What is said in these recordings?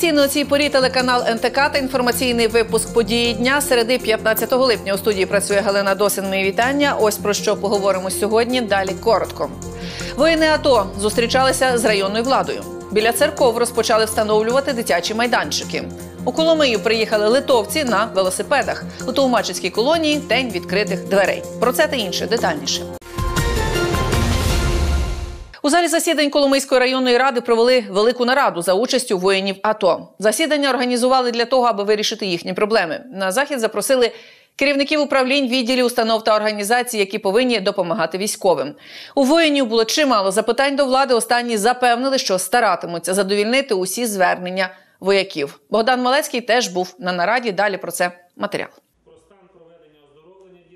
Традиційно у цій порі телеканал НТК та інформаційний випуск події дня середи 15 липня. У студії працює Галина Досин. Мої вітання. Ось про що поговоримо сьогодні. Далі коротко. Воїни АТО зустрічалися з районною владою. Біля церков розпочали встановлювати дитячі майданчики. У Коломию приїхали литовці на велосипедах. У Товмачицькій колонії день відкритих дверей. Про це та інше детальніше. У залі засідань Коломийської районної ради провели велику нараду за участю воїнів АТО. Засідання організували для того, аби вирішити їхні проблеми. На захід запросили керівників управлінь, відділів, установ та організацій, які повинні допомагати військовим. У воїнів було чимало запитань до влади. Останні запевнили, що старатимуться задовільнити усі звернення вояків. Богдан Малецький теж був на нараді. Далі про це матеріал.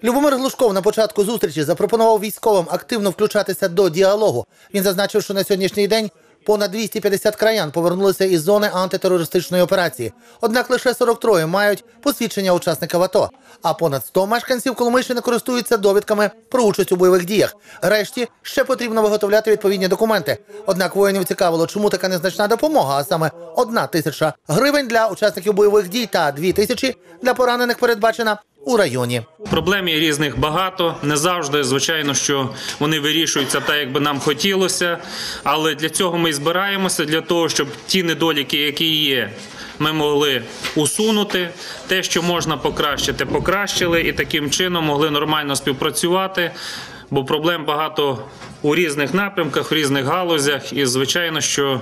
Любомир Глушков на початку зустрічі запропонував військовим активно включатися до діалогу. Він зазначив, що на сьогоднішній день понад 250 краян повернулися із зони антитерористичної операції. Однак лише 43 мають посвідчення учасників АТО, а понад 100 мешканців Коломийщини користуються довідками про участь у бойових діях. Решті ще потрібно виготовляти відповідні документи. Однак воїнів цікавило, чому така незначна допомога, а саме одна тисяча гривень для учасників бойових дій та дві тисячі для поранених передбачена у районі. Проблем є різних багато. Не завжди, звичайно, що вони вирішуються так, як би нам хотілося. Але для цього ми і збираємося, для того, щоб ті недоліки, які є, ми могли усунути. Те, що можна покращити, покращили, і таким чином могли нормально співпрацювати. Бо проблем багато у різних напрямках, в різних галузях, і звичайно, що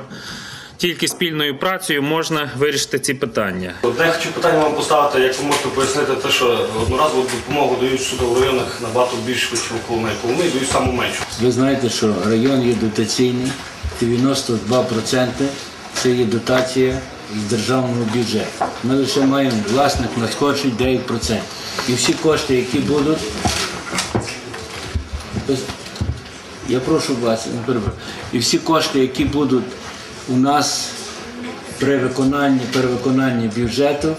тільки спільною працею можна вирішити ці питання. Одне я хочу питання вам поставити, як ви можете пояснити те, що одноразову допомогу дають сюди в районах набагато більше, ніж в Коломиї. Коломиї дають саму меншу. Ви знаєте, що район є дотаційний, 92% це є дотація з державного бюджету. Ми лише маємо власних надходжень 9%. І всі кошти, які будуть, я прошу вас, і всі кошти, які будуть у нас при виконанні, перевиконанні бюджету,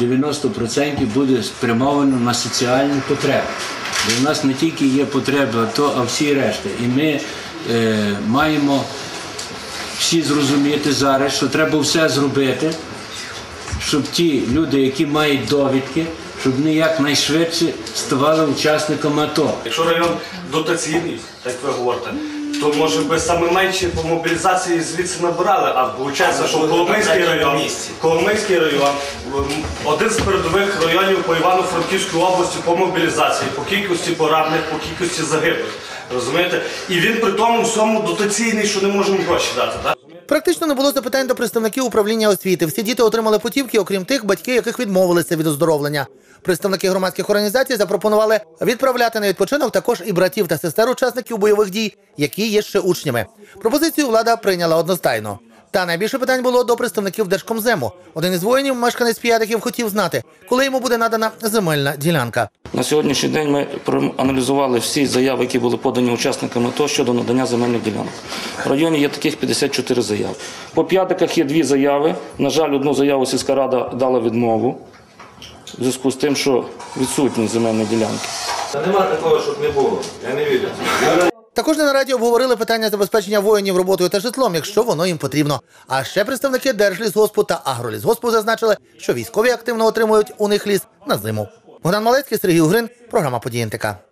90% буде спрямовано на соціальні потреби. У нас не тільки є потреби, АТО, а всі решта. І ми е, маємо всі зрозуміти зараз, що треба все зробити, щоб ті люди, які мають довідки, щоб вони якнайшвидше ставали учасниками АТО. Якщо район дотаційний, так ви говорите, то може би саме менше по мобілізації звідси набирали, а виходить, що Коломийський район, Коломийський район, м, один з передових районів по Івано-Франківській області по мобілізації, по кількості поранених, по кількості загиблих. Розумієте? І він при тому всьому дотаційний, що не можемо гроші дати. Так? Практично не було запитань до представників управління освіти. Всі діти отримали путівки, окрім тих, батьки, яких відмовилися від оздоровлення. Представники громадських організацій запропонували відправляти на відпочинок також і братів та сестер учасників бойових дій, які є ще учнями. Пропозицію влада прийняла одностайно. Та найбільше питань було до представників Держкомзему. Один із воїнів, мешканець П'ятихів, хотів знати, коли йому буде надана земельна ділянка. На сьогоднішній день ми проаналізували всі заяви, які були подані учасниками АТО щодо надання земельних ділянок. В районі є таких 54 заяви. По п'ятиках є дві заяви. На жаль, одну заяву сільська рада дала відмову в зв'язку з тим, що відсутні земельні ділянки. Та нема такого, щоб не було. Я не вірю. Також на нараді обговорили питання забезпечення воїнів роботою та житлом, якщо воно їм потрібно. А ще представники Держлісгоспу та Агролісгоспу зазначили, що військові активно отримують у них ліс на зиму. Богдан Малецький, Сергій Угрин, програма «Події НТК».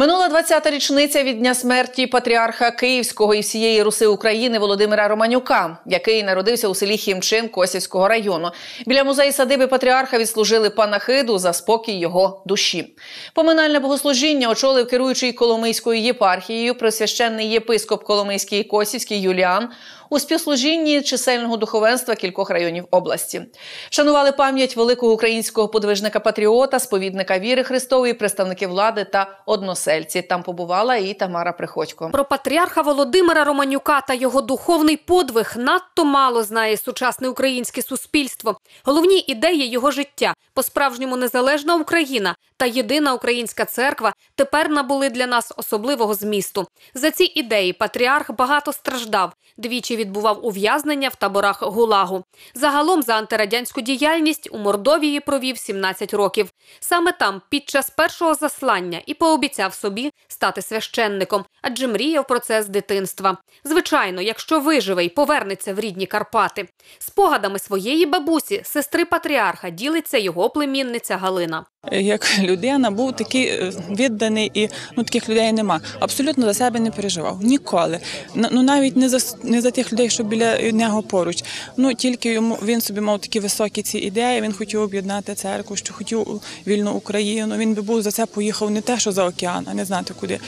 Минула 20-та річниця від дня смерті патріарха Київського і всієї Руси України Володимира Романюка, який народився у селі Хімчин Косівського району. Біля музею садиби патріарха відслужили панахиду за спокій його душі. Поминальне богослужіння очолив керуючий Коломийською єпархією пресвященний єпископ Коломийський і Косівський Юліан у співслужінні чисельного духовенства кількох районів області. Шанували пам'ять великого українського подвижника патріота, сповідника віри Христової, представники влади та односельці. Там побувала і Тамара Приходько. Про патріарха Володимира Романюка та його духовний подвиг надто мало знає сучасне українське суспільство. Головні ідеї його життя по-справжньому незалежна Україна та єдина українська церква тепер набули для нас особливого змісту. За ці ідеї патріарх багато страждав, двічі відбував ув'язнення в таборах Гулагу. Загалом за антирадянську діяльність у Мордовії провів 17 років. Саме там, під час першого заслання, і пообіцяв собі стати священником, адже мріяв про це з дитинства. Звичайно, якщо виживе й повернеться в рідні Карпати. Спогадами своєї бабусі, сестри патріарха, ділиться його племінниця Галина. Як людина був такий е, відданий, і ну таких людей нема. Абсолютно за себе не переживав ніколи. Ну навіть не за не за тих людей, що біля нього поруч. Ну тільки йому він собі мав такі високі ці ідеї. Він хотів об'єднати церкву, що хотів вільну Україну. Він би був за це поїхав не те, що за океан, а не знати куди.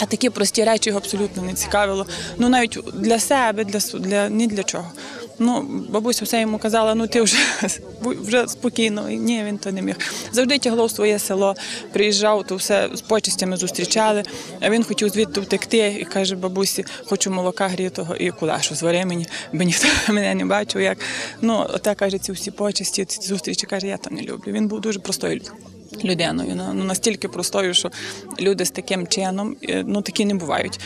А такі прості речі його абсолютно не цікавило. Ну навіть для себе, для для ні для чого. Ну, бабуся все йому казала, ну ти вже вже спокійно. І Ні, він то не міг. Завжди тягло в своє село, приїжджав, то все з почестями зустрічали. А він хотів звідти втекти і каже бабусі, хочу молока грітого і кулешу звари мені, бо ніхто мене не бачив. Як ну, ота каже, ці всі почесті, ці зустрічі каже, я то не люблю. Він був дуже простою людиною. Ну ну, настільки простою, що люди з таким чином е, ну такі не бувають.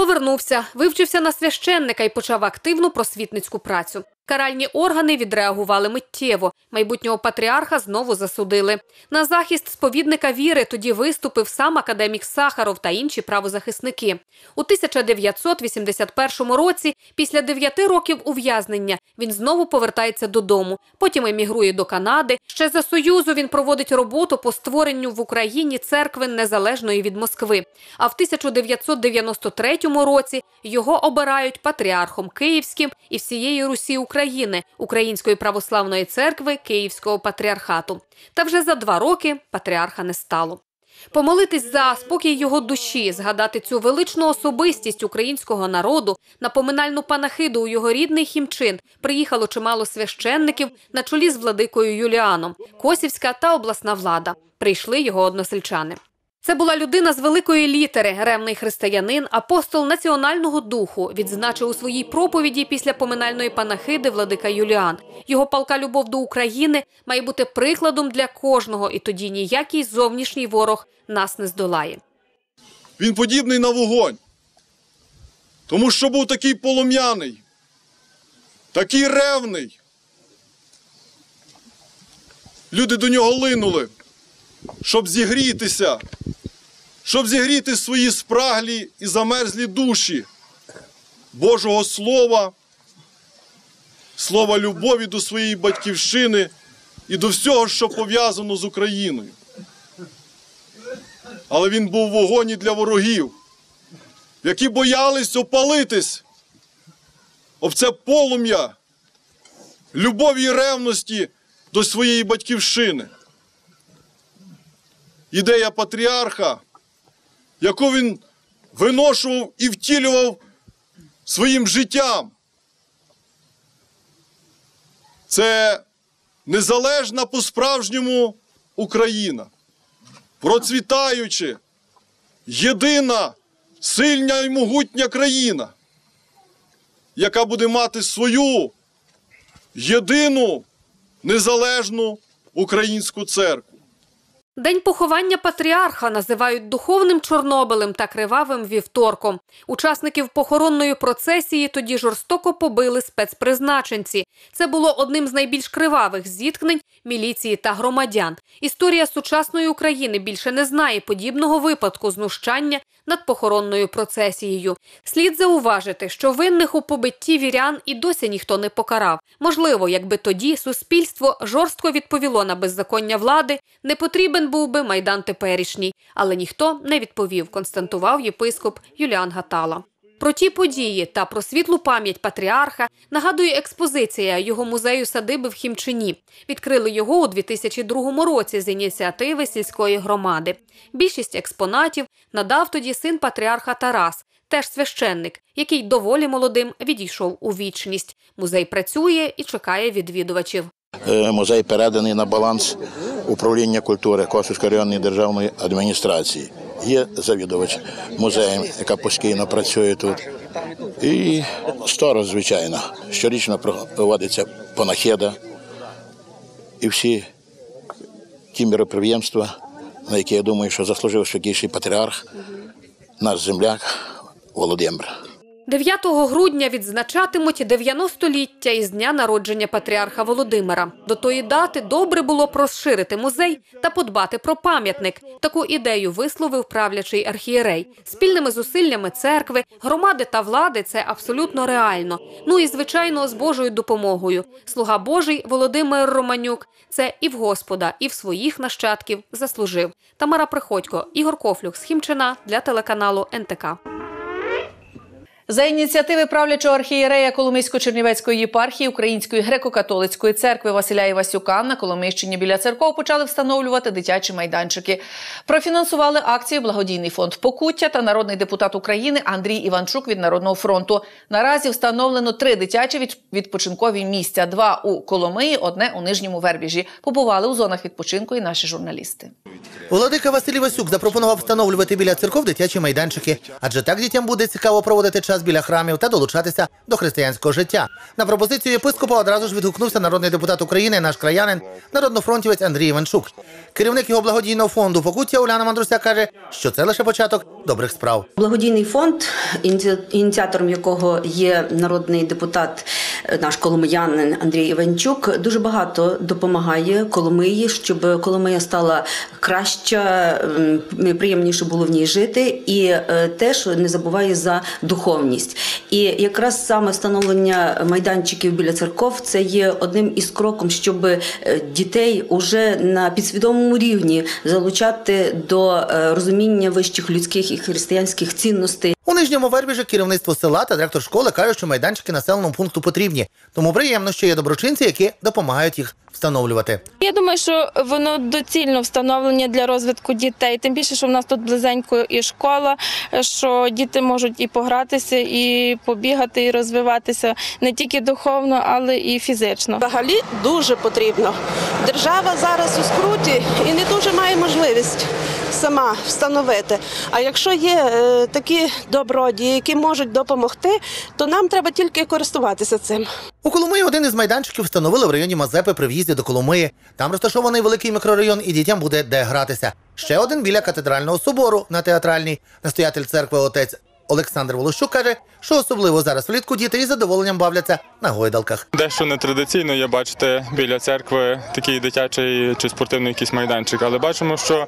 Повернувся, вивчився на священника і почав активну просвітницьку працю. Каральні органи відреагували миттєво. Майбутнього патріарха знову засудили. На захист сповідника віри тоді виступив сам академік Сахаров та інші правозахисники. У 1981 році, після дев'яти років ув'язнення, він знову повертається додому. Потім емігрує до Канади. Ще за союзу він проводить роботу по створенню в Україні церкви незалежної від Москви. А в 1993 році його обирають патріархом Київським і всієї Русі України, Української православної церкви Київського патріархату. Та вже за два роки патріарха не стало. Помолитись за спокій його душі, згадати цю величну особистість українського народу, на поминальну панахиду у його рідний хімчин приїхало чимало священників на чолі з владикою Юліаном, Косівська та обласна влада. Прийшли його односельчани. Це була людина з великої літери, ревний християнин, апостол національного духу, відзначив у своїй проповіді після поминальної панахиди владика Юліан. Його палка любов до України має бути прикладом для кожного, і тоді ніякий зовнішній ворог нас не здолає. Він подібний на вогонь. Тому що був такий полум'яний, такий ревний. Люди до нього линули, щоб зігрітися, щоб зігріти свої спраглі і замерзлі душі Божого Слова, слова любові до своєї батьківщини і до всього, що пов'язано з Україною але він був вогоні для ворогів, які боялись опалитись об це полум'я любові і ревності до своєї батьківщини. Ідея патріарха, яку він виношував і втілював своїм життям. Це незалежна по-справжньому Україна процвітаючи, єдина, сильна і могутня країна, яка буде мати свою єдину незалежну українську церкву. День поховання патріарха називають духовним Чорнобилем та кривавим вівторком. Учасників похоронної процесії тоді жорстоко побили спецпризначенці. Це було одним з найбільш кривавих зіткнень міліції та громадян. Історія сучасної України більше не знає подібного випадку знущання над похоронною процесією. Слід зауважити, що винних у побитті вірян і досі ніхто не покарав. Можливо, якби тоді суспільство жорстко відповіло на беззаконня влади, не потрібен був би майдан теперішній, але ніхто не відповів, константував єпископ Юліан Гатала. Про ті події та про світлу пам'ять патріарха нагадує експозиція його музею садиби в Хімчині. Відкрили його у 2002 році з ініціативи сільської громади. Більшість експонатів надав тоді син патріарха Тарас, теж священник, який доволі молодим відійшов у вічність. Музей працює і чекає відвідувачів. Е, Музей переданий на баланс управління культури Косівської районної державної адміністрації. Є завідувач музеєм, яка постійно працює тут. І сторож, звичайно. Щорічно проводиться панахида. І всі ті міроприємства на який я думаю, що заслужив святіший патріарх, наш земляк Володимир. 9 грудня відзначатимуть 90-ліття із дня народження патріарха Володимира. До тої дати добре було б розширити музей та подбати про пам'ятник. Таку ідею висловив правлячий архієрей. Спільними зусиллями церкви, громади та влади це абсолютно реально. Ну і звичайно, з Божою допомогою. Слуга Божий Володимир Романюк це і в Господа, і в своїх нащадків заслужив. Тамара Приходько, Ігор Кофлюк з Хімчина для телеканалу НТК. За ініціативи правлячого архієрея Коломийсько-Чернівецької єпархії Української греко-католицької церкви Василя Івасюка на Коломийщині біля церков почали встановлювати дитячі майданчики. Профінансували акцію благодійний фонд Покуття та народний депутат України Андрій Іванчук від Народного фронту. Наразі встановлено три дитячі відпочинкові місця: два у Коломиї, одне у Нижньому Вербіжі. Побували у зонах відпочинку і наші журналісти. Владика Василій Васюк запропонував встановлювати біля церков дитячі майданчики, адже так дітям буде цікаво проводити час біля храмів та долучатися до християнського життя. На пропозицію єпископа одразу ж відгукнувся народний депутат України, наш краянин, народнофронтівець Андрій Іванчук. Керівник його благодійного фонду Покуття Уляна Мандруся каже, що це лише початок добрих справ. Благодійний фонд, ініці- ініціатором якого є народний депутат, е, наш коломиянин Андрій Іванчук, дуже багато допомагає Коломиї, щоб Коломия стала краща, приємніше було в ній жити, і е, теж не забуває за духовність. І якраз саме встановлення майданчиків біля церков це є одним із кроком, щоб е, дітей уже на підсвідомому рівні залучати до е, розуміння вищих людських і християнських цінностей. У нижньому вербіжі керівництво села та директор школи кажуть, що майданчики населеному пункту потрібні. Тому приємно, що є доброчинці, які допомагають їх встановлювати. Я думаю, що воно доцільно встановлення для розвитку дітей. Тим більше, що в нас тут близенько і школа, що діти можуть і погратися, і побігати, і розвиватися не тільки духовно, але і фізично. Взагалі дуже потрібно. Держава зараз у скруті і не дуже має можливість сама встановити. А якщо є е, такі добродії, які можуть допомогти, то нам треба тільки користуватися цим. У Коломиї один із майданчиків встановили в районі Мазепи при в'їзді до Коломиї. Там розташований великий мікрорайон, і дітям буде де гратися. Ще один біля катедрального собору на театральній. Настоятель церкви отець Олександр Волощук каже, що особливо зараз влітку діти із задоволенням бавляться на гойдалках. Дещо нетрадиційно є бачити біля церкви такий дитячий чи спортивний якийсь майданчик. Але бачимо, що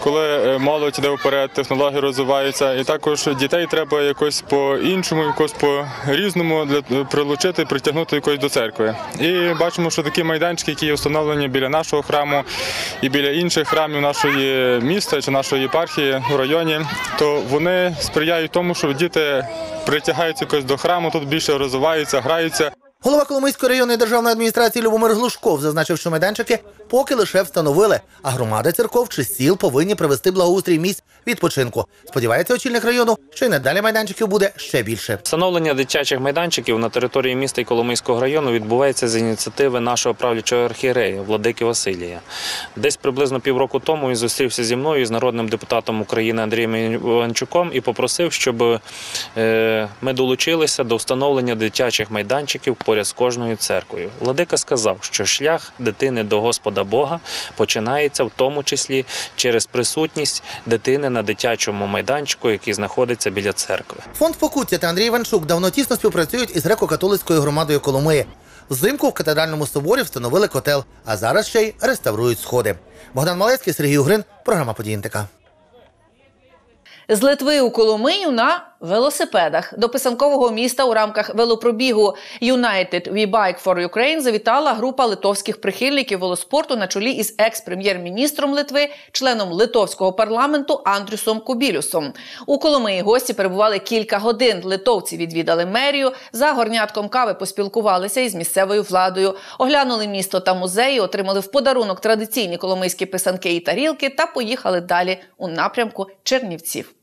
коли е, молодь йде вперед, технології розвиваються, і також дітей треба якось по-іншому, якось по-різному для прилучити, притягнути якось до церкви. І бачимо, що такі майданчики, які є встановлені біля нашого храму і біля інших храмів нашої міста чи нашої єпархії у районі, то вони сприяють тому, що діти притягаються якось до храму, тут більше розвиваються, граються. Голова Коломийської районної державної адміністрації Любомир Глушков зазначив, що майданчики поки лише встановили, а громади церков чи сіл повинні привести благоустрій місць відпочинку. Сподівається, очільник району, що й надалі майданчиків буде ще більше. Встановлення дитячих майданчиків на території міста і Коломийського району відбувається з ініціативи нашого правлячого архієрея Владики Василія. Десь приблизно півроку тому він зустрівся зі мною з народним депутатом України Андрієм Іванчуком і попросив, щоб е, ми долучилися до встановлення дитячих майданчиків поряд з кожною церквою. Владика сказав, що шлях дитини до Господа Бога починається в тому числі через присутність дитини на дитячому майданчику, який знаходиться біля церкви. Фонд Покуття та Андрій Іванчук давно тісно співпрацюють із греко-католицькою громадою Коломиї. Взимку в катедральному соборі встановили котел, а зараз ще й реставрують сходи. Богдан Малецький, Сергій Угрин, програма «Події НТК». З Литви у Коломию на велосипедах до писанкового міста у рамках велопробігу United We Bike for Ukraine завітала група литовських прихильників велоспорту на чолі із екс-прем'єр-міністром Литви, членом литовського парламенту Андрюсом Кубілюсом. У Коломиї гості перебували кілька годин. Литовці відвідали мерію, за горнятком кави поспілкувалися із місцевою владою, оглянули місто та музеї, отримали в подарунок традиційні коломийські писанки і тарілки та поїхали далі у напрямку Чернівців.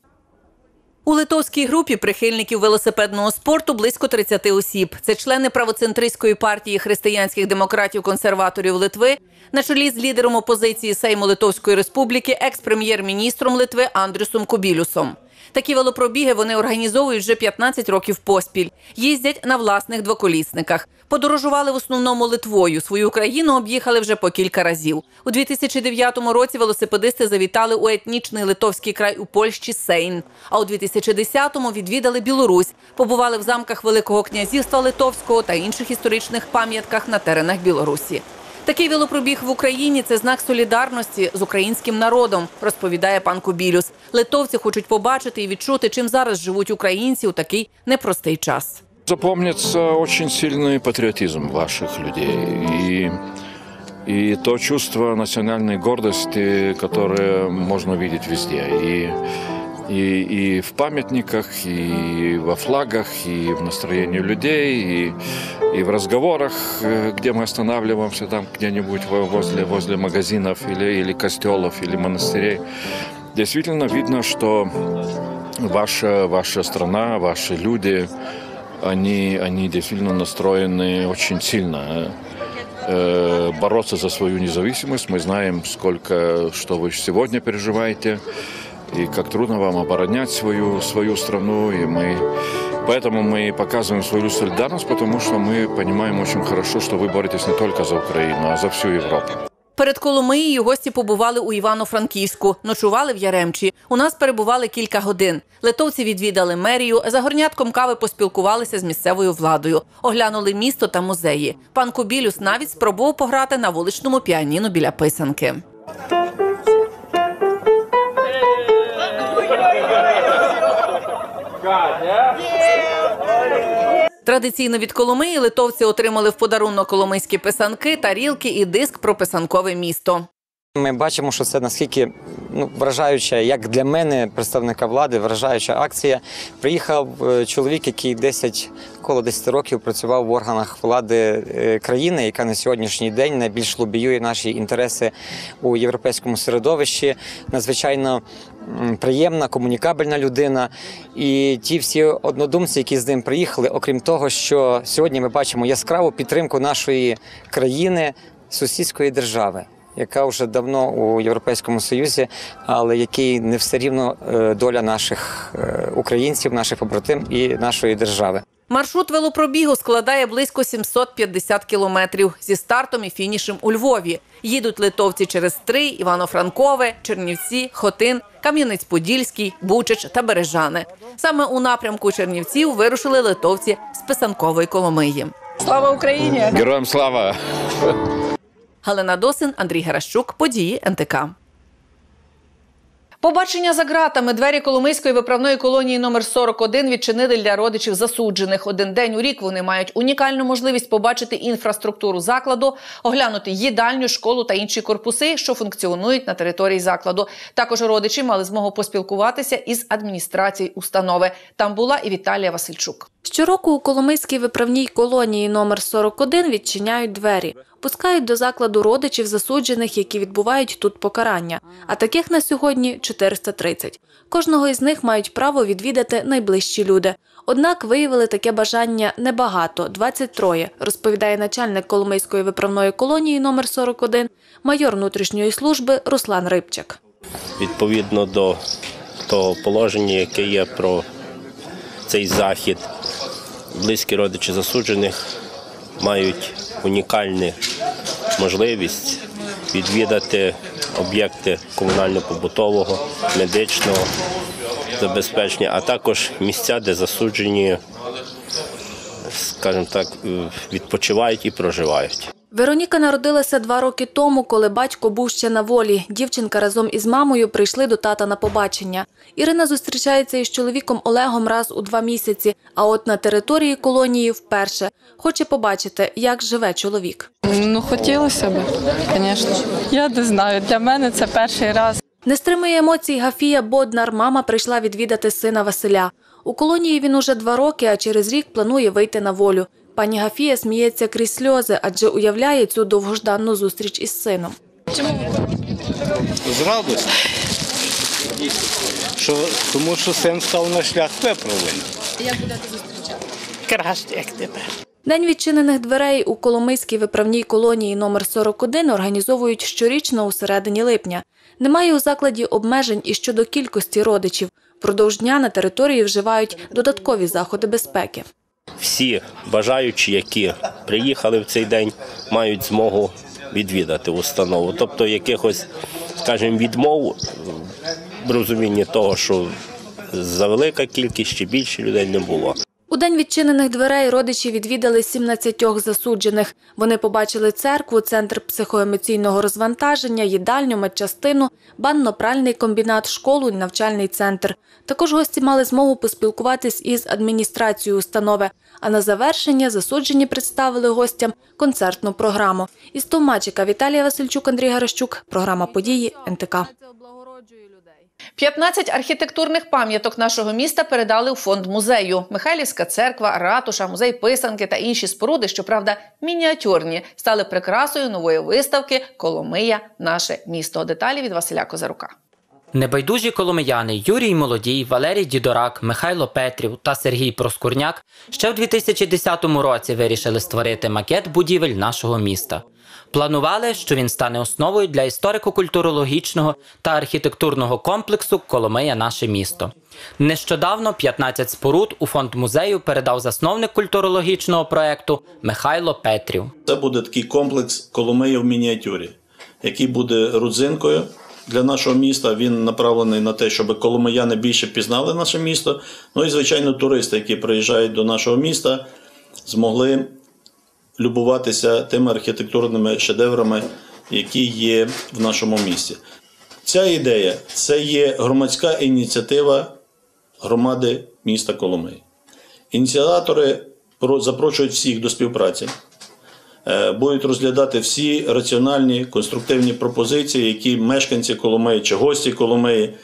У литовській групі прихильників велосипедного спорту близько 30 осіб. Це члени правоцентристської партії християнських демократів-консерваторів Литви на чолі з лідером опозиції Сейму Литовської Республіки, екс-прем'єр-міністром Литви Андрюсом Кубілюсом. Такі велопробіги вони організовують вже 15 років поспіль. Їздять на власних двоколісниках. Подорожували в основному Литвою. Свою країну об'їхали вже по кілька разів. У 2009 році велосипедисти завітали у етнічний литовський край у Польщі Сейн. А у 2010-му відвідали Білорусь, побували в замках Великого князівства Литовського та інших історичних пам'ятках на теренах Білорусі. Такий велопробіг в Україні це знак солідарності з українським народом, розповідає пан Кубілюс. Литовці хочуть побачити і відчути, чим зараз живуть українці у такий непростий час. Запомнится очень сильный патриотизм ваших людей и, и то чувство национальной гордости, которое можно видеть везде. И, и, и в памятниках, и во флагах, и в настроении людей, и, и в разговорах, э, где мы останавливаемся там где-нибудь во- возле, возле магазинов или, или костелов, или монастырей. Действительно видно, что ваша, ваша страна, ваши люди, они, они действительно настроены очень сильно э, бороться за свою независимость. Мы знаем, сколько, что вы сегодня переживаете, и как трудно вам оборонять свою, свою страну. И мы, поэтому мы показываем свою солидарность, потому что мы понимаем очень хорошо, что вы боретесь не только за Украину, а за всю Европу. Перед Коломиєю гості побували у Івано-Франківську, ночували в Яремчі. У нас перебували кілька годин. Литовці відвідали мерію, за горнятком кави поспілкувалися з місцевою владою, оглянули місто та музеї. Пан Кубілюс навіть спробував пограти на вуличному піаніно біля писанки. Традиційно від Коломиї литовці отримали в подарунок коломийські писанки, тарілки і диск про писанкове місто. Ми бачимо, що це наскільки ну, вражаюча, як для мене, представника влади, вражаюча акція. Приїхав е, чоловік, який 10, коло 10 років працював в органах влади е, країни, яка на сьогоднішній день найбільш лобіює наші інтереси у європейському середовищі. Надзвичайно приємна, комунікабельна людина. І ті всі однодумці, які з ним приїхали, окрім того, що сьогодні ми бачимо яскраву підтримку нашої країни, сусідської держави яка вже давно у Європейському Союзі, але який не все рівно е, доля наших е, українців, наших побратим і нашої держави. Маршрут велопробігу складає близько 750 кілометрів зі стартом і фінішем у Львові. Їдуть литовці через Стрий, Івано-Франкове, Чернівці, Хотин, Кам'янець-Подільський, Бучач та Бережани. Саме у напрямку Чернівців вирушили литовці з Писанкової Коломиї. Слава Україні! Героям слава! Галина Досин, Андрій Геращук, події НТК. Побачення за ґратами двері Коломийської виправної колонії номер 41 відчинили для родичів засуджених. Один день у рік вони мають унікальну можливість побачити інфраструктуру закладу, оглянути їдальню, школу та інші корпуси, що функціонують на території закладу. Також родичі мали змогу поспілкуватися із адміністрацією установи. Там була і Віталія Васильчук. Щороку у Коломийській виправній колонії номер 41 відчиняють двері. Пускають до закладу родичів засуджених, які відбувають тут покарання. А таких на сьогодні 430. Кожного із них мають право відвідати найближчі люди. Однак виявили таке бажання небагато 23, розповідає начальник Коломийської виправної колонії номер 41 майор внутрішньої служби Руслан Рибчак. відповідно до того положення, яке є про цей захід. Близькі родичі засуджених мають унікальну можливість відвідати об'єкти комунально-побутового, медичного забезпечення, а також місця, де засуджені, скажімо так, відпочивають і проживають. Вероніка народилася два роки тому, коли батько був ще на волі. Дівчинка разом із мамою прийшли до тата на побачення. Ірина зустрічається із чоловіком Олегом раз у два місяці, а от на території колонії вперше. Хоче побачити, як живе чоловік. Ну, хотілося б, звісно. Я не знаю, для мене це перший раз. Не стримує емоцій Гафія Боднар. Мама прийшла відвідати сина Василя. У колонії він уже два роки, а через рік планує вийти на волю. Пані Гафія сміється крізь сльози, адже уявляє цю довгожданну зустріч із сином. З радості. Що, тому що син став на шлях виправлення. Як будете зустрічати? Краще, як тепер. День відчинених дверей у Коломийській виправній колонії номер 41 організовують щорічно у середині липня. Немає у закладі обмежень і щодо кількості родичів. Продовж дня на території вживають додаткові заходи безпеки. Всі бажаючі, які приїхали в цей день, мають змогу відвідати установу. Тобто якихось, скажімо, відмов в розумінні того, що завелика кількість чи більше людей не було. У день відчинених дверей родичі відвідали 17 засуджених. Вони побачили церкву, центр психоемоційного розвантаження, їдальню, медчастину, банно-пральний комбінат, школу і навчальний центр. Також гості мали змогу поспілкуватись із адміністрацією установи. А на завершення засуджені представили гостям концертну програму. Із Товмачика Віталія Васильчук, Андрій Гарощук. Програма події НТК. 15 архітектурних пам'яток нашого міста передали у фонд музею. Михайлівська церква, ратуша, музей писанки та інші споруди, щоправда, мініатюрні, стали прикрасою нової виставки Коломия наше місто. Деталі від Василя Козарука. Небайдужі коломияни Юрій Молодій, Валерій Дідорак, Михайло Петрів та Сергій Проскурняк ще в 2010 році вирішили створити макет будівель нашого міста. Планували, що він стане основою для історико-культурологічного та архітектурного комплексу Коломия наше місто. Нещодавно 15 споруд у фонд музею передав засновник культурологічного проекту Михайло Петрів. Це буде такий комплекс Коломия в мініатюрі, який буде родзинкою для нашого міста. Він направлений на те, щоб коломияни більше пізнали наше місто. Ну і звичайно, туристи, які приїжджають до нашого міста, змогли любуватися тими архітектурними шедеврами, які є в нашому місті. Ця ідея це є громадська ініціатива громади міста Коломиї. Ініціатори запрошують всіх до співпраці. Е, Будуть розглядати всі раціональні конструктивні пропозиції, які мешканці Коломиї чи гості Коломиї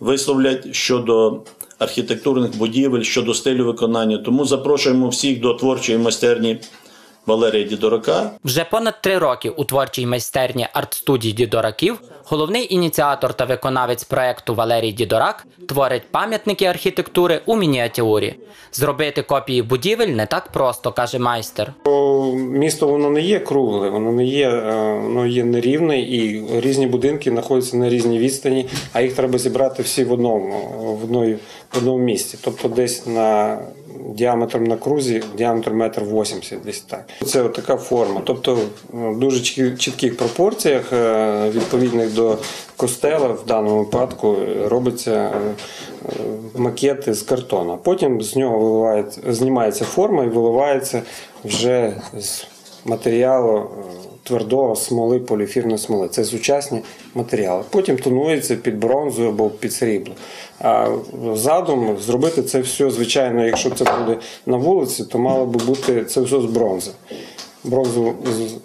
висловлять щодо архітектурних будівель, щодо стилю виконання. Тому запрошуємо всіх до творчої майстерні Валерія Дідорака. Вже понад три роки у творчій майстерні арт-студії Дідораків головний ініціатор та виконавець проекту Валерій Дідорак творить пам'ятники архітектури у мініатюрі. Зробити копії будівель не так просто, каже майстер. Місто воно не є кругле, воно не є, е, воно є нерівне і різні будинки знаходяться на різній відстані, а їх треба зібрати всі в одному, в одному місці. Тобто десь на діаметром на крузі, діаметр метр 80, десь так. Це така форма. Тобто в дуже чітких пропорціях, е, відповідних до костела, в даному випадку е, робиться е, е, макети з картона. Потім з нього виливається, знімається форма і виливається вже з матеріалу е, твердого смоли, поліефірної смоли. Це сучасні матеріали. Потім тонується під бронзу або під срібло. Задум зробити це все, звичайно, якщо це буде на вулиці, то мало би бути це все з бронзи. Бронзу,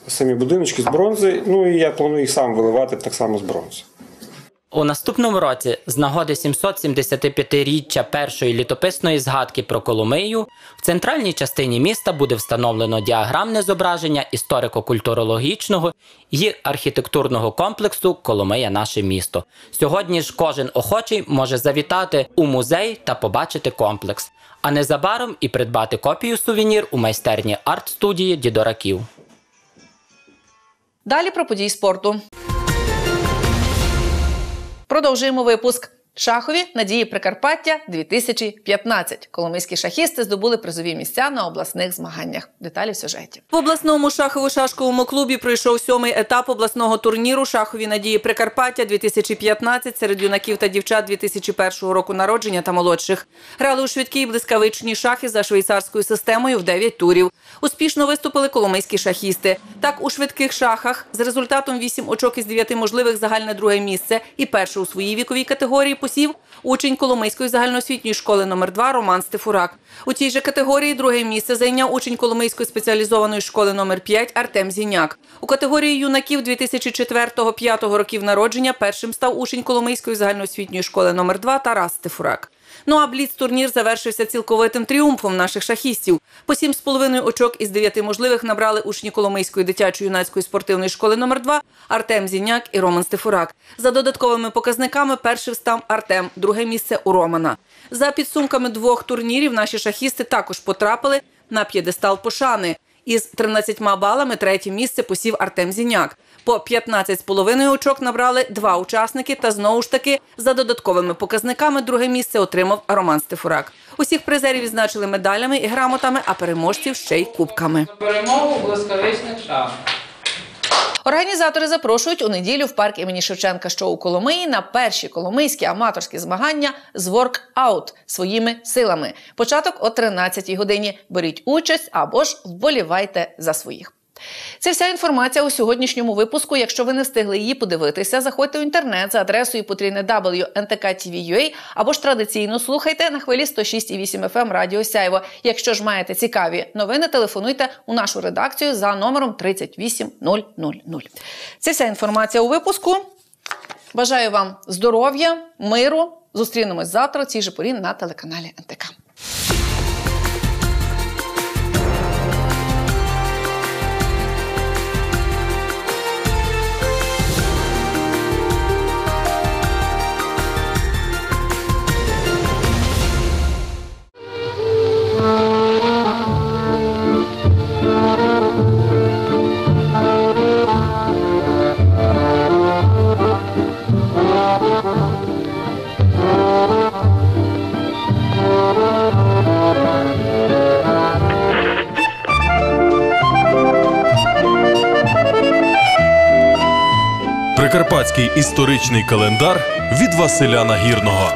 самі будиночки з бронзи, ну і я планую їх сам виливати так само з бронзи. У наступному році, з нагоди 775-річчя першої літописної згадки про Коломию, в центральній частині міста буде встановлено діаграмне зображення історико-культурологічного і архітектурного комплексу Коломия наше місто. Сьогодні ж кожен охочий може завітати у музей та побачити комплекс, а незабаром і придбати копію сувенір у майстерні арт-студії Дідораків. Далі про події спорту. Продовжуємо випуск. Шахові надії Прикарпаття 2015. Коломийські шахісти здобули призові місця на обласних змаганнях. Деталі в сюжеті. В обласному шахово-шашковому клубі пройшов сьомий етап обласного турніру Шахові надії Прикарпаття 2015 серед юнаків та дівчат 2001 року народження та молодших. Грали у швидкі і блискавичні шахи за швейцарською системою в 9 турів. Успішно виступили коломийські шахісти. Так, у швидких шахах з результатом 8 очок із 9 можливих загальне друге місце і перше у своїй віковій категорії посів учень Коломийської загальноосвітньої школи номер 2 Роман Стефурак. У цій же категорії друге місце зайняв учень Коломийської спеціалізованої школи номер 5 Артем Зіняк. У категорії юнаків 2004-2005 років народження першим став учень Коломийської загальноосвітньої школи номер 2 Тарас Стефурак. Ну а бліц-турнір завершився цілковитим тріумфом наших шахістів. По 7,5 очок із 9 можливих набрали учні Коломийської дитячо-юнацької спортивної школи номер 2 Артем Зіняк і Роман Стефурак. За додатковими показниками перший став Артем, друге місце у Романа. За підсумками двох турнірів наші шахісти також потрапили на п'єдестал пошани. Із 13 балами третє місце посів Артем Зіняк. По 15,5 очок набрали два учасники, та знову ж таки за додатковими показниками друге місце отримав Роман Стефурак. Усіх призерів відзначили медалями і грамотами, а переможців ще й кубками. Перемогу блискавичних шах. Організатори запрошують у неділю в парк імені Шевченка, що у Коломиї, на перші коломийські аматорські змагання з воркаут своїми силами. Початок о 13-й годині. Беріть участь або ж вболівайте за своїх. Це вся інформація у сьогоднішньому випуску. Якщо ви не встигли її подивитися, заходьте у інтернет за адресою потрійне WNTK.TV.ua або ж традиційно слухайте на хвилі 106,8 FM Радіо Сяйво. Якщо ж маєте цікаві новини, телефонуйте у нашу редакцію за номером 38000. Це вся інформація у випуску. Бажаю вам здоров'я, миру. Зустрінемось завтра в цій же порі на телеканалі НТК. Прикарпатський історичний календар від Василя Нагірного.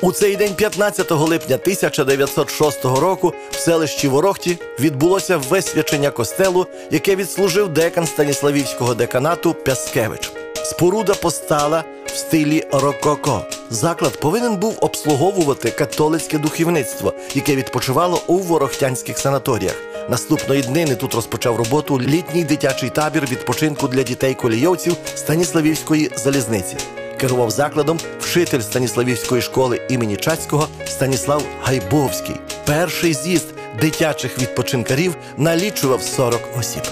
У цей день, 15 липня 1906 року, в селищі Ворохті відбулося висвячення костелу, яке відслужив декан Станіславівського деканату Пяскевич. Споруда постала в стилі рококо. Заклад повинен був обслуговувати католицьке духовництво, яке відпочивало у ворохтянських санаторіях. Наступної днини тут розпочав роботу літній дитячий табір відпочинку для дітей-колійовців Станіславівської залізниці. Керував закладом вчитель Станіславівської школи імені Чацького Станіслав Гайбовський. Перший з'їзд дитячих відпочинкарів налічував 40 осіб.